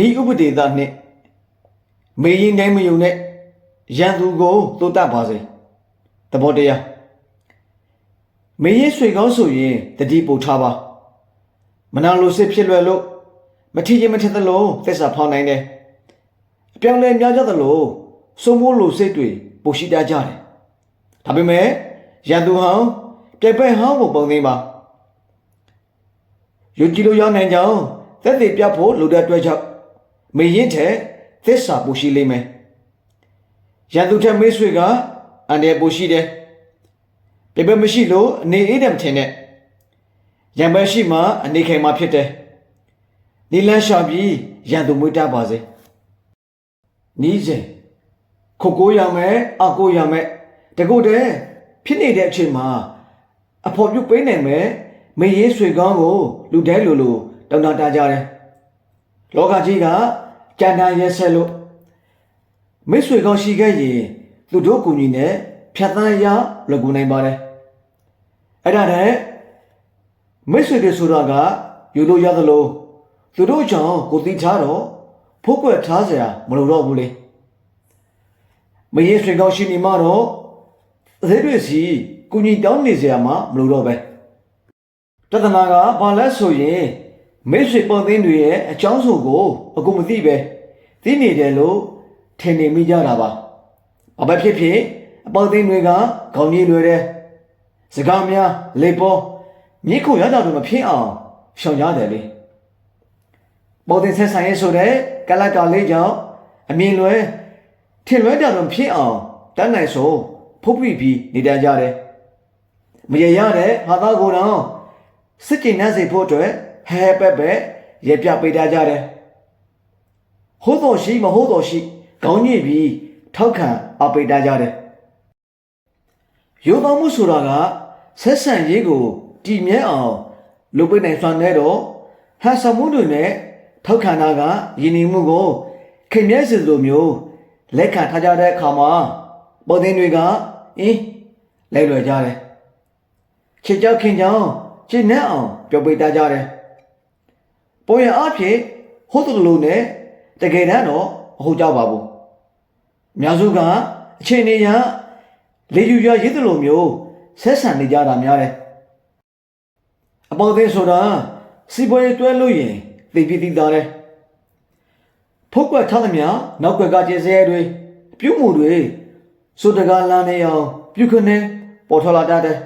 ဤဥပဒေသားနှင့်မေရင်တိုင်းမယုံနဲ့ရန်သူကိုတိုးတက်ပါစေတဘောတရားမေရင်ဆွေကောင်းဆိုရင်တတိပို့ထားပါမနာလိုစစ်ဖြစ်လွယ်လို့မထီချင်းမထက်သလိုသစ္စာဖောင်းနိုင်တယ်အပြောင်းလဲများကြသလိုစိုးမိုးလိုစိတ်တွေပိုရှိတတ်ကြတယ်ဒါပေမဲ့ရန်သူဟောင်းပြိုက်ပဲဟောင်းကိုပုံသိမ်းပါယုံကြည်လို့ရောက်နိုင်ကြောင်းသက်သေပြဖို့လိုတဲ့အတွက်ကြောင့် မေရင်ထဲသစ္စာပိုရှိလိမ့်မယ်ရန်သူထက်မေးဆွေကအန်တယ်ပိုရှိတယ်ပြိုက်ပဲမရှိလို့အနေအေးတယ်မထင်နဲ့ရန်ပဲရှိမှအနေခိုင်မှဖြစ်တယ်နီလန်းရှာပြီးရန်သူမွေးတတ်ပါစေနီးစဉ်ခုတ်ကိုရမယ်အကိုရမယ်တကုတ်တဲ့ဖြစ်နေတဲ့အချိန်မှာအဖော်ပြုတ်ပေးနိုင်မယ်မေရေးဆွေကောင်းကိုလူတဲလူလူတောင်းတတာကြတယ် လောကကြီးကကြံတန်ရဲဆက်လို့မိတ်ဆွေကောင်းရှိခဲ့ရင်သူတို့ကူညီနဲ့ဖြတ်သန်းရလွယ်ကူနိုင်ပါတယ်အဲ့ဒါနဲ့မိတ်ဆွေတွေဆိုတာကယူလို့ရသလိုသူတို့ကြောင့်ကိုသိထားတော့ဖိုးကွက်ထားစရာမလိုတော့ဘူးလေမရေးဆွေကောင်းရှိနေမှတော့အသေးတွေစီကုညီတောင်းနေစရာမှမလိုတော့ပဲတဒနာကဘာလဲဆိုရင် မိတ်ဆွေပေါ်သိန်းတွေရဲ့အကြောင်းဆိုကိုအကုန်မသိပဲသိနေတယ်လို့ထင်နေမိကြတာပါဘာပဲဖြစ်ဖြစ်အပေါ်သိန်းတွေကခေါင်းကြီးလွယ်တယ်စကားများလေပေါ်မြေခုရတာတွေမဖြစ်အောင်ရှောင်ရတယ်လေပေါ်သိန်းဆက်ဆံရေးဆိုတဲ့ကလတ်တာလေးကြောင့်အမြင်လွယ်ထင်လွဲတာတော့ဖြစ်အောင်တန်းနိုင်ဆိုဖုတ်ပြီးပြီးနေတတ်ကြတယ်မရရတဲ့ဟာသားကိုယ်တော်စစ်ကြင်နှံ့စေဖို့အတွက် ဟဲပက်ပဲရပြပေးတတ်ကြတယ်ဟိုးတော်ရှိမဟုတ်တော်ရှိခေါင်းညစ်ပြီးထောက်ခံအပိတ်တတ်ကြတယ်ရိုးတော်မှုဆိုတာကဆက်ဆံရေးကိုတည်မြဲအောင်လုပ်ပေးနိုင်စွမ်းတဲ့တော့ဟန်ဆောင်မှုတွေနဲ့ထောက်ခံတာကယဉ်နေမှုကိုခင်မြဲစေလိုမျိုးလက်ခံထားကြတဲ့အခါမှာပေါ်တင်တွေကအင်းလိုက်လွယ်ကြတယ်ချစ်ကြောက်ခင်ကြောင့်ချစ်နဲ့အောင်ပြောပေးတတ်ကြတယ် ပေါ်ရအဖြစ်ဟုတ်တယ်လို့နဲ့တကယ်တမ်းတော့မဟုတ်ကြပါဘူးအများစုကအချိန်နေရလေယူရရည်တယ်လို့မျိုးဆက်ဆံနေကြတာများတယ်အပေါ်သေးဆိုတာစီပွဲတွဲလို့ရင်သိပြီးသိသားတယ်ဖုတ်ကွက်ထားသမျှနောက်ကွက်ကကျင်းစဲတွေပြုတ်မှုတွေဆိုတကားလာနေအောင်ပြုခနဲ့ပေါ်ထွက်လာတတ်တယ်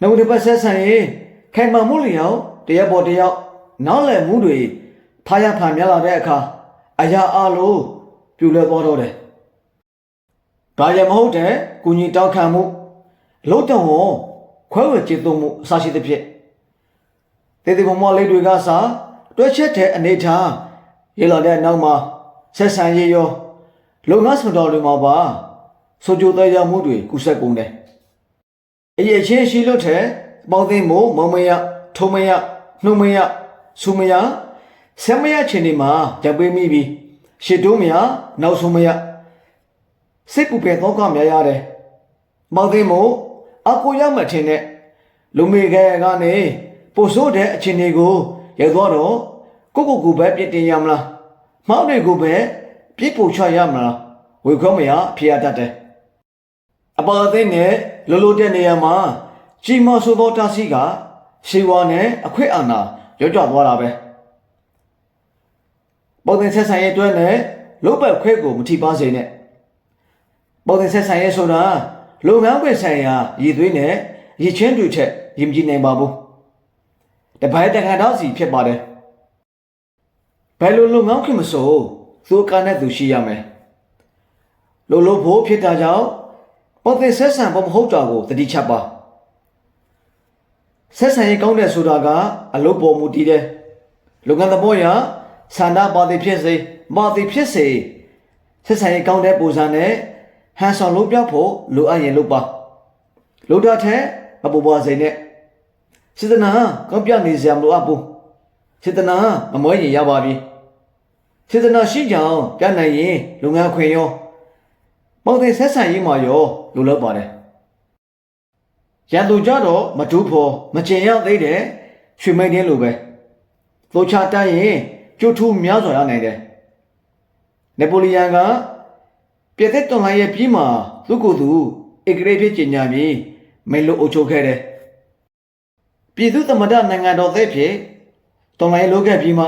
နှုတ်တစ်ပတ်ဆက်ဆံရင်ခိုင်မာမှုလျောက် တရက်ပေါ်တယောက်နောက်လည်မှုတွေထားရဖန်မြလာတဲ့အခါအရာအလိုပြူလဲပေါ်တော့တယ်။ဒါရမဟုတ်တဲ့ကုညီတောက်ခံမှုလုံးတုံဝခွဲဝေจิตသုံးမှုအစရှိသဖြင့်တေတေဘမောလေးတွေကစားတွဲချက်တဲ့အနေထားရေလာတဲ့နောက်မှာဆက်ဆံရေးရောလုံငါစမတော်တွေမှာပါဆိုကြတဲ့ရမှုတွေကုဆက်ကုန်တယ်။အရေးချင်းရှိလို့တဲ့ပေါင်းသိမ်းမို့မုံမယထုံမယ နှုံမယဆူမယဆမယချင်းဒီမှာကြပေးမိပြီရှစ်တိုးမယနောက်ဆုံးမယစိတ်ပူပယ်တော့ကများရတယ်။မောင်သိမ်းမို့အကိုရောက်မှထင်တဲ့လူမေခဲကနေပို့ဆိုးတဲ့အချင်းတွေကိုရောက်တော့တော့ကိုကိုကိုပဲပြစ်တင်ရမလား။မောင်တွေကိုပဲပြစ်ပို့ချရမလား။ဝေခွမယဖြေရတတ်တယ်။အပေါ်သိမ်းနဲ့လိုလိုတဲ့နေရာမှာကြီးမဆိုးသောတာစီက ရှေဝါနဲ့အခွင့်အာဏာရောကြသွားတာပဲပုံသင်ဆက်ဆံရေးအတွက်နဲ့လုတ်ပတ်ခွဲကိုမထိပါစေနဲ့ပုံသင်ဆက်ဆံရေးဆိုတာလုံငန်းခွင့်ဆိုင်ရာရည်သွေးနဲ့ရည်ချင်းတွေထက်ရင်ကြည့်နိုင်ပါဘူးတပိုင်းတန်ခါတော့စီဖြစ်ပါတယ်ဘယ်လိုလုံငန်းခွင့်မဆိုသူကနဲ့သူရှိရမယ်လုံလို့ဖို့ဖြစ်တာကြောင့်ပုံသင်ဆက်ဆံဖို့မဟုတ်တာကိုတတိချက်ပါ ဆက်ဆံရေးကောင်းတဲ့ဆိုတာကအလုပ်ပေါ်မူတည်တယ်လုပ်ငန်းသဘောရဆန္ဒပါတိဖြစ်စေမာတိဖြစ်စေဆက်ဆံရေးကောင်းတဲ့ပုံစံနဲ့ဟန်ဆောင်လုပ်ပြဖို့လိုအပ်ရင်လုပ်ပါလို့တာတဲ့မပူပွားစိန်နဲ့စေတနာကောင်းပြနေစရာမလိုအပ်ဘူးစေတနာမမွေးရင်ရပါပြီစေတနာရှိကြောင်ပြနိုင်ရင်လုပ်ငန်းခွင်ရောပေါတဲ့ဆက်ဆံရေးမှာရောလိုလောက်ပါတယ် ရန်သူကြတော့မတူးဖို့မကျင်ရောက်သေးတဲ့ရွှေမိန်တင်းလိုပဲ။သို့ချတတ်ရင်ကျိုးထူးများစွာရနိုင်တယ်။နေပိုလီယန်ကပြည်သက်တော်လှန်ရေးပြီးမှသူ့ကိုယ်သူအဂရေဖြစ်ကျင်ညာပြီးမဲလို့အုပ်ချုပ်ခဲ့တယ်။ပြည်သူသမ္မတနိုင်ငံတော်သက်ဖြစ်တော်လှန်ရေးလုပ်ခဲ့ပြီးမှ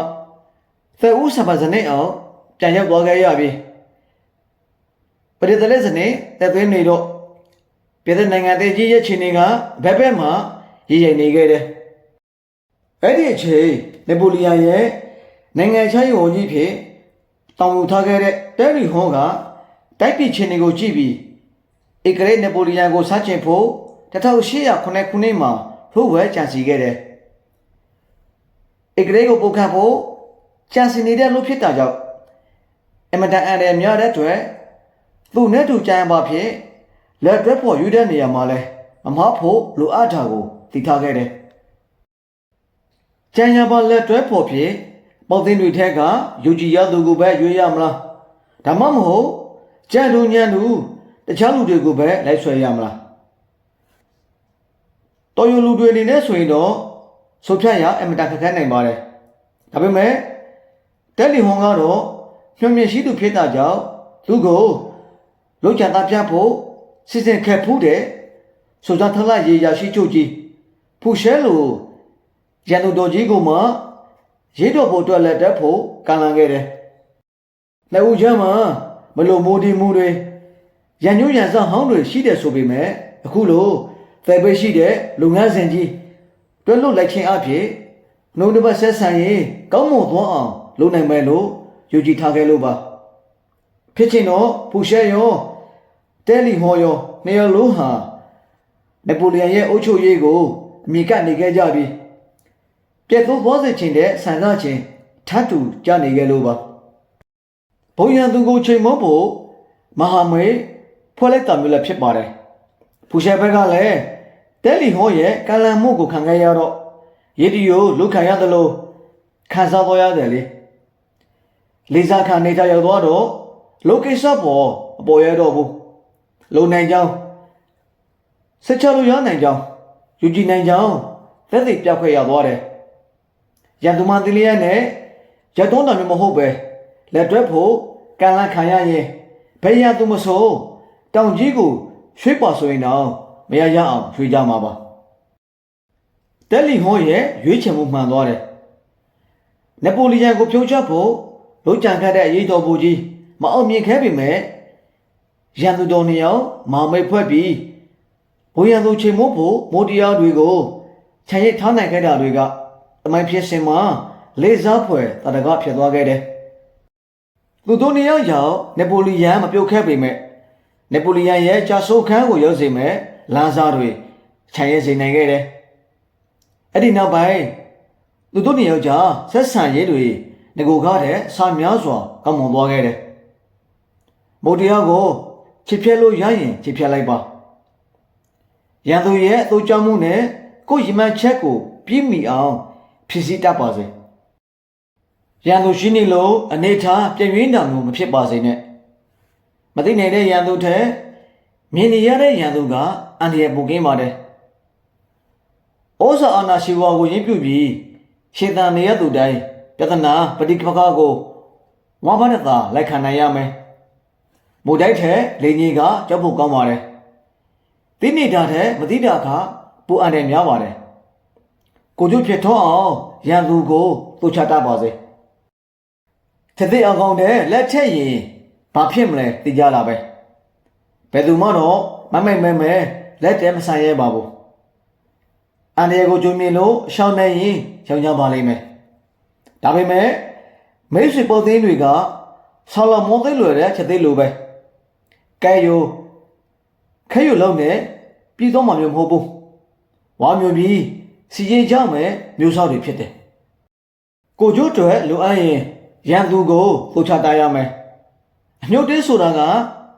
သက်ဦးစပါစနေအောင်ပြန်ရောက်သွားခဲ့ရပြီ။ပရိသတ်လက်စနေသက်သွင်းနေတော့ ပြည်သက်နိုင်ငံသေးကြီးရဲ့ခြေနေကဘက်ဘက်မှာရည်ရိုက်နေခဲ့တယ်။အဲ့ဒီအချိန်နေပိုလီယန်ရဲ့နိုင်ငံခြားရေးဝန်ကြီးဖြစ်တောင်ယူထားခဲ့တဲ့တယ်ရီဟွန်ကတိုက်ပြည်ချင်းတွေကိုကြည့်ပြီးအဂရိတ်နေပိုလီယန်ကိုစားချင်ဖို့1809ခုနှစ်မှာလှုပ်ဝဲကြံစီခဲ့တယ်။အဂရိတ်ကိုပုတ်ခတ်ဖို့ကြံစီနေတဲ့လူဖြစ်တာကြောင့်အမတန်အန်ရများတဲ့အတွက်သူနဲ့တူကြံပါဖြစ် လက်တွဲဖို့ယူတဲ့နေရာမှာလဲမမဖို့လိုအပ်တာကိုသိထားခဲ့တယ်။ကြံရပါလက်တွဲဖို့ဖြစ်ပေါသိန်းတွေထက်ကယူကြည်ရသူကိုပဲရွေးရမလားဒါမှမဟုတ်ကြံလူညံလူတခြားလူတွေကိုပဲလိုက်ဆွဲရမလားတော်ယူလူတွေအနေနဲ့ဆိုရင်တော့ဆိုဖြတ်ရအမတန်ခက်ခဲနိုင်ပါတယ်ဒါပေမဲ့တယ်လီဟွန်ကတော့ညွှန်မြင့်ရှိသူဖြစ်တာကြောင့်သူကိုလုံးချန်သားပြဖို့ စစ်စစ်ခက်ဖူးတယ်ဆိုကြထလာရေရရှိချုပ်ကြီးဖူရှဲလိုရန်သူတော်ကြီးကမှရေးတော်ဖို့အတွက်လက်တက်ဖို့ကန့်လန့်ခဲ့တယ်။လက်ဦးချမ်းမှာမလို့မိုးဒီမှုတွေရန်ညွှန်ရန်ဆောင်ဟောင်းတွေရှိတယ်ဆိုပေမဲ့အခုလိုသယ်ပေးရှိတဲ့လုပ်ငန်းစဉ်ကြီးတွဲလွတ်လိုက်ခြင်းအဖြစ်နှုတ်တစ်ပတ်ဆက်ဆံရင်ကောင်းမွန်သွားအောင်လုပ်နိုင်မယ်လို့ယူကြည်ထားခဲ့လို့ပါဖြစ်ချင်တော့ဖူရှဲရော တဲလီဟောရောနေရလုံးဟာနပိုလီယန်ရဲ့အုပ်ချုပ်ရေးကိုအမိကနေခဲ့ကြပြီးပြက်သိုးဘောစေခြင်းတဲ့ဆန်စားခြင်းထတ်တူကြနေခဲ့လို့ပါဘုံရန်သူကိုချိန်မောဖို့မဟာမေဖွဲ့လိုက်တာမျိုးလည်းဖြစ်ပါတယ်ဖူရှဲဘက်ကလည်းတဲလီဟောရဲ့ကလန်မှုကိုခံခဲ့ရတော့ရေဒီယိုလုခံရတယ်လို့ခံစားပေါ်ရတယ်လေလေးစားခံနေကြရောက်တော့လောကိစ္စပေါ်အပေါ်ရတော့ဘူး လုံနိုင်ကြောင်းစစ်ချလို့ရနိုင်ကြောင်းယူကြည်နိုင်ကြောင်းသက်သေပြောက်ခွဲရသွားတယ်ရန်သူမသီလျက်နဲ့ရတုံးတော်မျိုးမဟုတ်ပဲလက်တွဲဖို့ကံလန့်ခံရရင်ဘယ်ရသူမဆိုတောင်ကြီးကိုရွှေ့ပါဆိုရင်တော့မရရအောင်ရွှေ့ကြမှာပါတယ်လီဟွန်ရဲ့ရွေးချယ်မှုမှန်သွားတယ်နပိုလီယန်ကိုဖြုံးချဖို့လုံးကြံခဲ့တဲ့အရေးတော်ပူကြီးမအောင်မြင်ခဲ့ပေမဲ့ ရန်သူတော်နှစ်ယောက်မာမိတ်ဖွဲ့ပြီးဘိုးရန်သူချိန်မို့ဖို့မိုးတရားတွေကိုခြံရစ်ထားနိုင်ခဲ့တာတွေကတမိုင်းဖြစ်စင်မှာလေးစားဖွယ်တရကဖြစ်သွားခဲ့တယ်။သူတို့နှစ်ယောက်ရောက်နပိုလီယန်မပြုတ်ခဲ့ပေမဲ့နပိုလီယန်ရဲ့ကြာဆိုးခန်းကိုရောက်စေမဲ့လမ်းစားတွေခြံရစ်စေနိုင်ခဲ့တယ်။အဲ့ဒီနောက်ပိုင်းသူတို့နှစ်ယောက်ကြားဆက်ဆံရေးတွေငကိုကားတဲ့စာများစွာကောင်းမွန်သွားခဲ့တယ်။မိုးတရားကို ချစ်ဖြက်လို့ရရင်ချစ်ဖြက်လိုက်ပါရန်သူရဲ့အတူကြောင့်မှုနဲ့ကိုယ်ရည်မှန်းချက်ကိုပြည့်မီအောင်ဖြစ်စည်းတတ်ပါစေရန်သူရှိနေလို့အနေထားပြည့်ရင်းတာမျိုးမဖြစ်ပါစေနဲ့မသိနိုင်တဲ့ရန်သူထက်မြင်နေရတဲ့ရန်သူကအန္တရာယ်ပိုကင်းပါတယ်ဩဇာအာဏာရှိဝါကိုရင်းပြုပြီးရှေတန်နေရသူတိုင်းပြဿနာပဋိပက္ခကိုဝါဘာနဲ့သာလိုက်ခံနိုင်ရမယ် မို့တိုက်ထဲလေကြီးကကြောက်ဖို့ကောင်းပါတယ်။သိနေတာတဲ့မသိတာကပူအန်တယ်များပါတယ်။ကိုကျုပ်ဖြစ်ထောအောင်ရန်သူကိုသူချတတ်ပါစေ။တစ်သိအောင်ကောင်းတဲ့လက်ထက်ရင်ဘာဖြစ်မလဲသိကြလာပဲ။ဘယ်သူမှတော့မမိတ်မဲမဲလက်တဲမဆိုင်ရဲပါဘူး။အန်ဒီကိုကြုံမြင်လို့ရှောင်းနေရင်ရောင်ကြပါလိမ့်မယ်။ဒါပေမဲ့မိတ်ဆွေပေါ်သိန်းတွေကဆော်လမွန်သိလွယ်တဲ့ချက်သိလိုပဲ။ ကဲယိုခဲယိုလုံးနဲ့ပြည်တော်မှာမျိုးမဟုတ်ဘူးဝါမျိုးပြီးစီရင်ကြမယ်မျိုးစားတွေဖြစ်တယ်ကိုကျိုးတွေလိုအပ်ရင်ရန်သူကိုလှုပ်ချတာရမယ်အညုတ်တေးဆိုတာက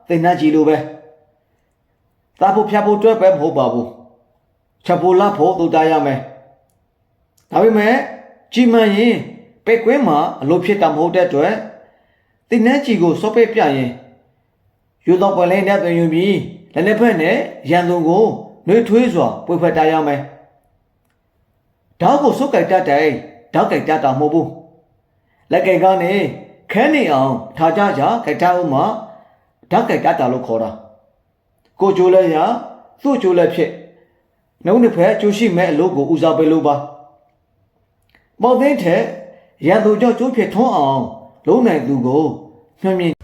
တိတ်နှကြီးလိုပဲတာဖို့ဖြတ်ဖို့တွဲပဲမဟုတ်ပါဘူးချက်ဖို့လတ်ဖို့လှုပ်တာရမယ်ဒါပေမဲ့ကြီးမှန်ရင်ပဲ့ကွင်းမှာအလိုဖြစ်တာမဟုတ်တဲ့အတွက်တိတ်နှကြီးကိုစောပိတ်ပြရင် ယူသောပွင့်လင်းတဲ့ပင်ယူပြီးလက်နှစ်ဖက်နဲ့ရန်သူကိုနှွေးထွေးစွာပွေဖက်တာရမယ်။ဓာတ်ကိုစုပ်ကြိုက်တတ်တယ်ဓာတ်ကြိုက်တတ်တာမဟုတ်ဘူးလက်ကင်ကနေခန်းနေအောင်ထားကြကြခိုက်တာဦးမှာဓာတ်ကြိုက်တတာလို့ခေါ်တာကိုကြိုးလဲရသူ့ကြိုးလဲဖြစ်နှုံးတစ်ဖက်ကြိုးရှိမဲ့အလုပ်ကိုဦးစားပေးလို့ပါပေါသိန်းထက်ရန်သူကြောင့်ကြိုးဖြစ်ထွန်းအောင်လုံးနိုင်သူကိုညှို့မြင် Yeah.